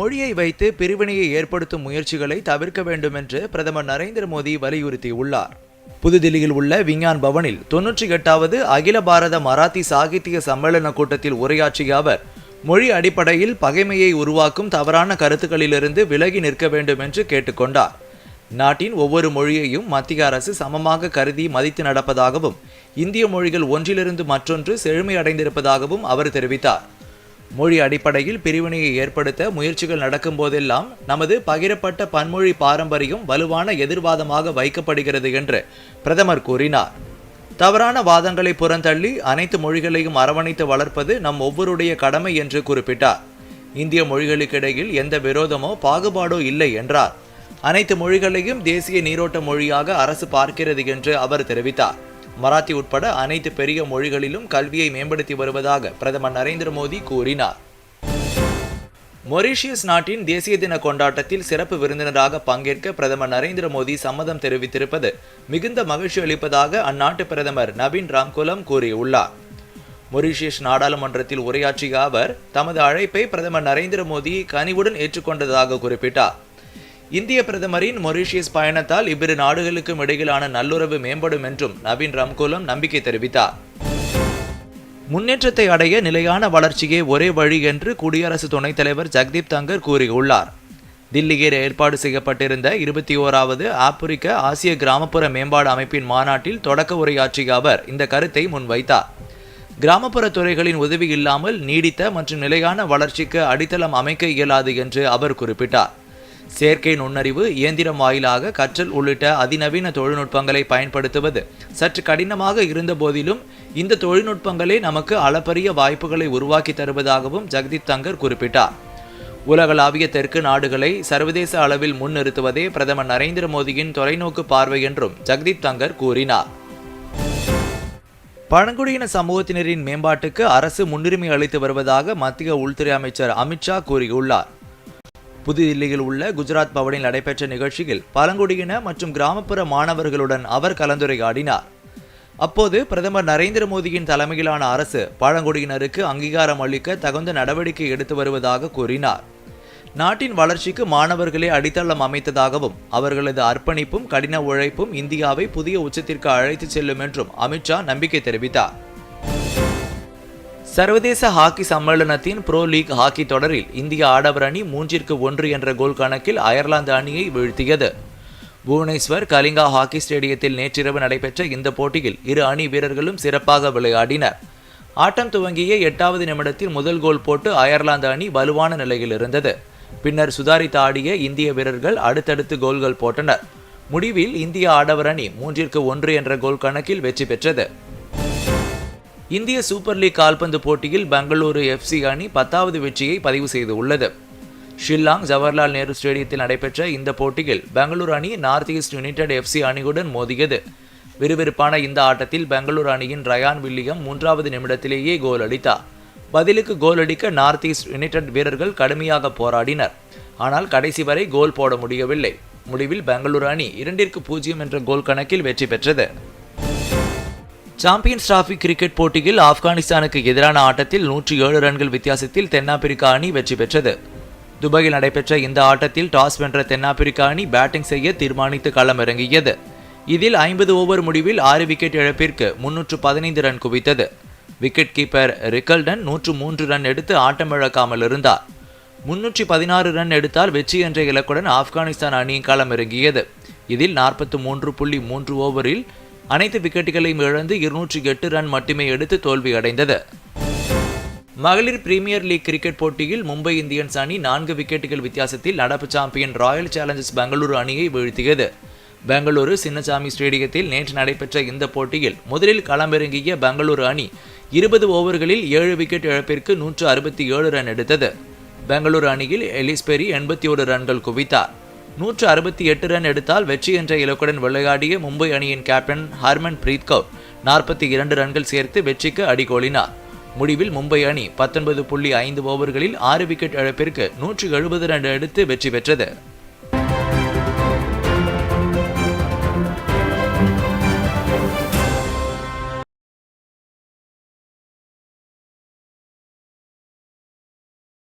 மொழியை வைத்து பிரிவினையை ஏற்படுத்தும் முயற்சிகளை தவிர்க்க வேண்டும் என்று பிரதமர் நரேந்திர மோடி வலியுறுத்தியுள்ளார். புதுதில்லியில் உள்ள விஞ்ஞான் பவனில் தொன்னூற்றி எட்டாவது அகில பாரத மராத்தி சாகித்ய சம்மேளன கூட்டத்தில் உரையாற்றிய அவர் மொழி அடிப்படையில் பகைமையை உருவாக்கும் தவறான கருத்துக்களிலிருந்து விலகி நிற்க வேண்டும் என்று கேட்டுக்கொண்டார். நாட்டின் ஒவ்வொரு மொழியையும் மத்திய அரசு சமமாக கருதி மதித்து நடப்பதாகவும் இந்திய மொழிகள் ஒன்றிலிருந்து மற்றொன்று செழுமை அடைந்திருப்பதாகவும் அவர் தெரிவித்தார். மொழி அடிப்படையில் பிரிவினையை ஏற்படுத்த முயற்சிகள் நடக்கும் போதெல்லாம் நமது பகிரப்பட்ட பன்மொழி பாரம்பரியம் வலுவான எதிர்வாதமாக வைக்கப்படுகிறது என்று பிரதமர் கூறினார். தவறான வாதங்களை புறந்தள்ளி அனைத்து மொழிகளையும் அரவணைத்து வளர்ப்பது நம் ஒவ்வொருடைய கடமை என்று குறிப்பிட்டார். இந்திய மொழிகளுக்கிடையில் எந்த விரோதமோ பாகுபாடோ இல்லை என்றார். அனைத்து மொழிகளையும் தேசிய நீரோட்ட மொழியாக அரசு பார்க்கிறது என்று அவர் தெரிவித்தார். மராத்தி உட்பட அனைத்து பெரிய மொழிகளிலும் கல்வியை மேம்படுத்தி வருவதாக பிரதமர் நரேந்திர மோடி கூறினார். மொரீஷியஸ் நாட்டின் தேசிய தின கொண்டாட்டத்தில் சிறப்பு விருந்தினராக பங்கேற்க பிரதமர் நரேந்திர மோடி சம்மதம் தெரிவித்திருப்பது மிகுந்த மகிழ்ச்சி அளிப்பதாக அந்நாட்டு பிரதமர் நவீன் ராம்குலம் கூறியுள்ளார். மொரீஷியஸ் நாடாளுமன்றத்தில் உரையாற்றிய அவர் தமது அழைப்பை பிரதமர் நரேந்திர மோடி கனிவுடன் ஏற்றுக்கொண்டதாக குறிப்பிட்டார். இந்திய பிரதமரின் மொரீஷியஸ் பயணத்தால் இவ்விரு நாடுகளுக்கும் இடையிலான நல்லுறவு மேம்படும் என்றும் நவீன் ராம்கோலம் நம்பிக்கை தெரிவித்தார். முன்னேற்றத்தை அடைய நிலையான வளர்ச்சியே ஒரே வழி என்று குடியரசு துணைத் தலைவர் ஜக்தீப் தங்கர் கூறியுள்ளார். தில்லியில் ஏற்பாடு செய்யப்பட்டிருந்த இருபத்தி ஓராவது ஆப்பிரிக்க ஆசிய கிராமப்புற மேம்பாடு அமைப்பின் மாநாட்டில் தொடக்க உரையாற்றிய அவர் இந்த கருத்தை முன்வைத்தார். கிராமப்புற துறைகளின் உதவி இல்லாமல் நீடித்த மற்றும் நிலையான வளர்ச்சிக்கு அடித்தளம் அமைக்க இயலாது என்று அவர் குறிப்பிட்டார். செயற்கை நுண்ணறிவு இயந்திரம் வாயிலாக கற்றல் உள்ளிட்ட அதிநவீன தொழில்நுட்பங்களை பயன்படுத்துவது. சற்று கடினமாக இருந்த போதிலும் இந்த தொழில்நுட்பங்களே நமக்கு அளப்பரிய வாய்ப்புகளை உருவாக்கி தருவதாகவும் ஜெகதீப் தங்கர் குறிப்பிட்டார். உலகளாவிய தெற்கு நாடுகளை சர்வதேச அளவில் முன்னிறுத்துவதே பிரதமர் நரேந்திர மோடியின் தொலைநோக்கு பார்வை என்றும் ஜெகதீப் தங்கர் கூறினார். பழங்குடியின சமூகத்தினரின் மேம்பாட்டுக்கு அரசு முன்னுரிமை அளித்து வருவதாக மத்திய உள்துறை அமைச்சர் அமித்ஷா கூறியுள்ளார். புதுதில்லியில் உள்ள குஜராத் பவனில் நடைபெற்ற நிகழ்ச்சியில் பழங்குடியின மற்றும் கிராமப்புற மாணவர்களுடன் அவர் கலந்துரையாடினார். அப்போது பிரதமர் நரேந்திர மோடியின் தலைமையிலான அரசு பழங்குடியினருக்கு அங்கீகாரம் அளிக்க தகுந்த நடவடிக்கை எடுத்து வருவதாக கூறினார். நாட்டின் வளர்ச்சிக்கு மாணவர்களே அடித்தளம் அமைத்ததாகவும் அவர்களது அர்ப்பணிப்பும் கடின உழைப்பும் இந்தியாவை புதிய உச்சத்திற்கு அழைத்துச் செல்லும் என்றும் அமித்ஷா நம்பிக்கை தெரிவித்தார். சர்வதேச ஹாக்கி சம்மேளனத்தின் ப்ரோ லீக் ஹாக்கி தொடரில் இந்திய ஆடவர் அணி மூன்றிற்கு ஒன்று என்ற கோல் கணக்கில் அயர்லாந்து அணியை வீழ்த்தியது. புவனேஸ்வர் கலிங்கா ஹாக்கி ஸ்டேடியத்தில் நேற்றிரவு நடைபெற்ற இந்த போட்டியில் இரு அணி வீரர்களும் சிறப்பாக விளையாடினர். ஆட்டம் துவங்கிய எட்டாவது நிமிடத்தில் முதல் கோல் போட்டு அயர்லாந்து அணி வலுவான நிலையில் இருந்தது. பின்னர் சுதாரித்து ஆடிய இந்திய வீரர்கள் அடுத்தடுத்து கோல்கள் போட்டனர். முடிவில் இந்திய ஆடவர் அணி மூன்றிற்கு ஒன்று என்ற கோல் கணக்கில் வெற்றி பெற்றது. இந்திய சூப்பர் லீக் கால்பந்து போட்டியில் பெங்களூரு எஃப்சி அணி பத்தாவது வெற்றியை பதிவு செய்துள்ளது. ஷில்லாங் ஜவஹர்லால் நேரு ஸ்டேடியத்தில் நடைபெற்ற இந்த போட்டியில் பெங்களூரு அணி நார்த் ஈஸ்ட் யுனைடெட் எஃப்சி அணியுடன் மோதியது. விறுவிறுப்பான இந்த ஆட்டத்தில் பெங்களூரு அணியின் ரயான் வில்லியம் மூன்றாவது நிமிடத்திலேயே கோல் அடித்தார். பதிலுக்கு கோல் அடிக்க நார்த் ஈஸ்ட் யுனைடெட் வீரர்கள் கடுமையாக போராடினர். ஆனால் கடைசி வரை கோல் போட முடியவில்லை. முடிவில் பெங்களூரு அணி இரண்டிற்கு பூஜ்ஜியம் என்ற கோல் கணக்கில் வெற்றி பெற்றது. சாம்பியன்ஸ் டிராபி கிரிக்கெட் போட்டியில் ஆப்கானிஸ்தானுக்கு எதிரான ஆட்டத்தில் நூற்றி ஏழு ரன்கள் வித்தியாசத்தில் தென்னாப்பிரிக்கா அணி வெற்றி பெற்றது. துபாயில் நடைபெற்ற இந்த ஆட்டத்தில் டாஸ் வென்ற தென்னாப்பிரிக்கா அணி பேட்டிங் செய்ய தீர்மானித்து களமிறங்கியது. இதில் ஐம்பது ஓவர் முடிவில் ஆறு விக்கெட் இழப்பிற்கு முன்னூற்று பதினைந்து ரன் குவித்தது. விக்கெட் கீப்பர் ரிக்கல்டன் நூற்று மூன்று ரன் எடுத்து ஆட்டமிழக்காமல் இருந்தார். முன்னூற்றி பதினாறு ரன் எடுத்தால் வெற்றி என்ற இலக்குடன் ஆப்கானிஸ்தான் அணி களமிறங்கியது. இதில் நாற்பத்து மூன்று புள்ளி மூன்று ஓவரில் அனைத்து விக்கெட்டுகளையும் இழந்து இருநூற்றி எட்டு ரன் மட்டுமே எடுத்து தோல்வியடைந்தது. மகளிர் பிரீமியர் லீக் கிரிக்கெட் போட்டியில் மும்பை இந்தியன்ஸ் அணி நான்கு விக்கெட்டுகள் வித்தியாசத்தில் நடப்பு சாம்பியன் ராயல் சேலஞ்சர்ஸ் பெங்களூரு அணியை வீழ்த்தியது. பெங்களூரு சின்னசாமி ஸ்டேடியத்தில் நேற்று நடைபெற்ற இந்த போட்டியில் முதலில் களமிறங்கிய பெங்களூரு அணி இருபது ஓவர்களில் ஏழு விக்கெட் இழப்பிற்கு நூற்று அறுபத்தி ஏழு ரன் எடுத்தது. பெங்களூரு அணியில் எலிஸ்பெரி எண்பத்தி ஒரு ரன்கள் குவித்தார். நூற்று அறுபத்தி எட்டு ரன் எடுத்தால் வெற்றி என்ற இலக்குடன் விளையாடிய மும்பை அணியின் கேப்டன் ஹர்மன் பிரீத் கவுர் நாற்பத்தி இரண்டு ரன்கள் சேர்த்து வெற்றிக்கு அடிகோலினார். முடிவில் மும்பை அணி பத்தொன்பது புள்ளி ஐந்து ஓவர்களில் ஆறு விக்கெட் இழப்பிற்கு நூற்று எழுபது ரன் எடுத்து வெற்றி பெற்றது.